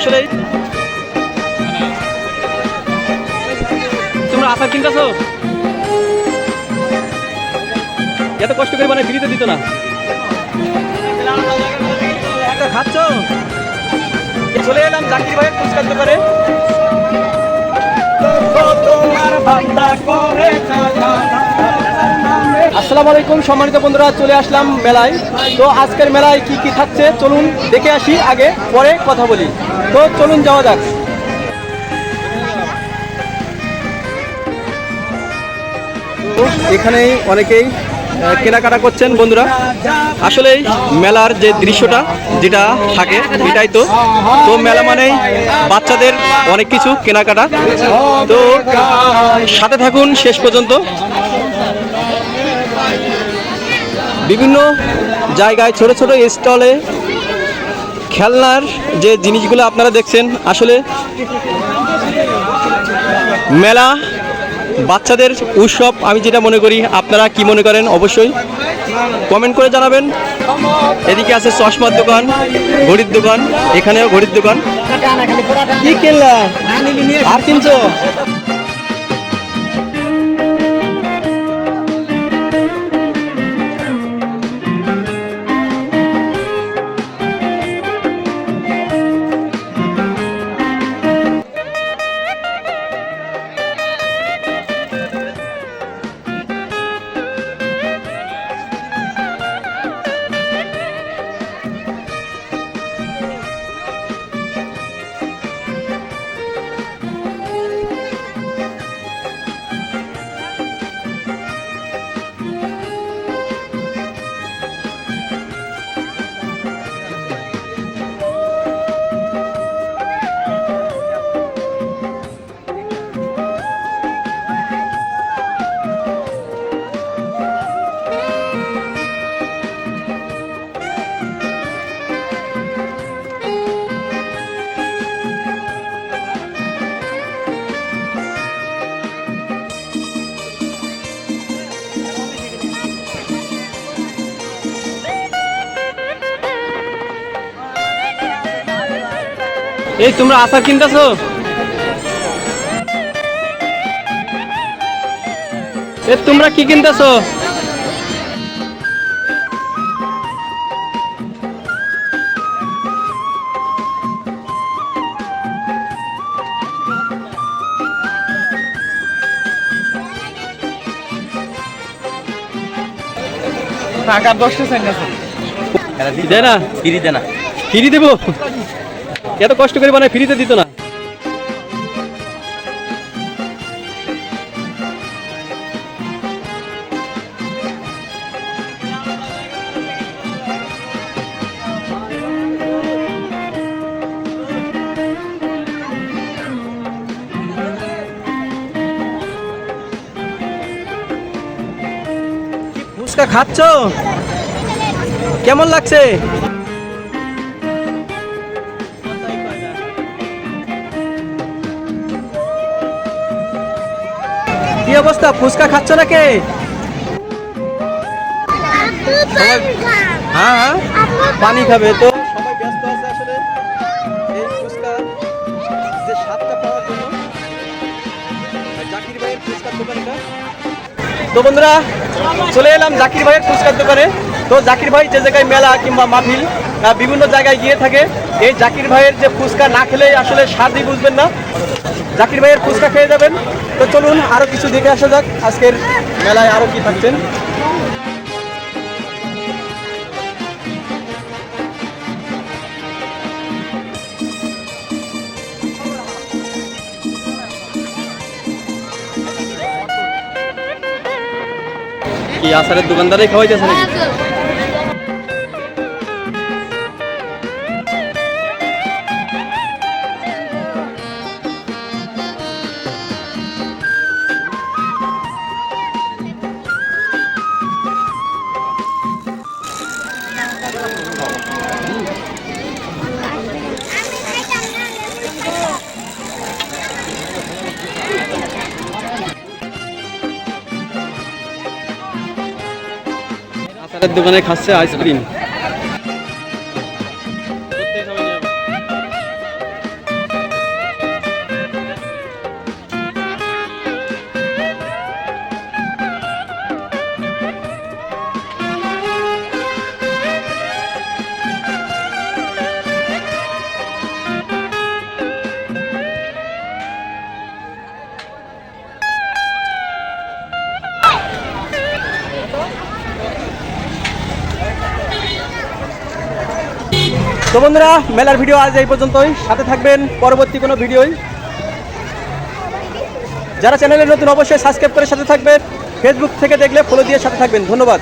আসলে তোমরা আচার কিনতেছো? এত কষ্ট করে মানে ফ্রিতে দিত না। একটা খাচ্ছ? চলে এলাম জাকির ভাইয়ের ফুচকার দোকানে। আসসালামু আলাইকুম, সম্মানিত বন্ধুরা, চলে আসলাম মেলায়। তো আজকের মেলায় কি কি থাকছে? চলুন দেখে আসি আগে, পরে কথা বলি। তো চলুন যাওয়া যাক। এখানে অনেকেই কেনাকাটা করছেন বন্ধুরা। আসলে মেলার যে দৃশ্যটা, যেটা থাকে, এটাই তো। তো মেলা মানেই বাচ্চাদের অনেক কিছু কেনাকাটা। তো সাথে থাকুন শেষ পর্যন্ত। বিভিন্ন জায়গায় ছোট ছোট স্টলে খেলনার যে জিনিসগুলো আপনারা দেখছেন, আসলে মেলা, বাচ্চাদের উৎসব, আমি যেটা মনে করি, আপনারা কি মনে করেন, অবশ্যই কমেন্ট করে জানাবেন। এদিকে আছে চশমার দোকান, ঘড়ির দোকান, এখানেও ঘড়ির দোকান। আর কিনছো? এই তোমরা আচার কিনতেছো? এ তোমরা কি কিনতেছো? টাকা দশটা চাই না দেয় না ফিরি দে না ফ্রি দেবো? এত কষ্ট করে মানে ফ্রিতে দিত না। খাচ্ছ? কেমন লাগছে? কি অবস্থা? ফুচকা খাচ্ছ নাকি? হ্যাঁ হ্যাঁ। পানি খাবে তো। সবাই ব্যস্ত আছে আসলে। এই ফুচকা যে স্বাদটা পাওয়ার জন্য। জাকির ভাইয়ের ফুচকার দোকানটা। তো বন্ধুরা চলে এলাম জাকির ভাইয়ের ফুচকার দোকানে। তো জাকির ভাই যে জায়গায় মেলা কিংবা মাহফিল বিভিন্ন জায়গায় গিয়ে থাকে, এই জাকির ভাইয়ের যে ফুচকা না খেলে আসলে স্বাদই বুঝবেন না। জাকির ভাইয়ের ফুচকা খেয়ে যাবেন। তো চলুন, আরও কিছু দেখে আসা যাক, আজকের মেলায় আরও কি থাকছেন। কি আসারের দোকানদারাই খাওয়াইতেছে নাকি? দোকানে খাচ্ছে আইসক্রিম তো বন্ধুরা, মেলার ভিডিও আজ এই পর্যন্তই। সাথে থাকবেন পরবর্তী কোনো ভিডিওই যারা চ্যানেলে নতুন, অবশ্যই সাবস্ক্রাইব করে সাথে থাকবেন। ফেসবুক থেকে দেখলে ফলো দিয়ে সাথে থাকবেন। ধন্যবাদ।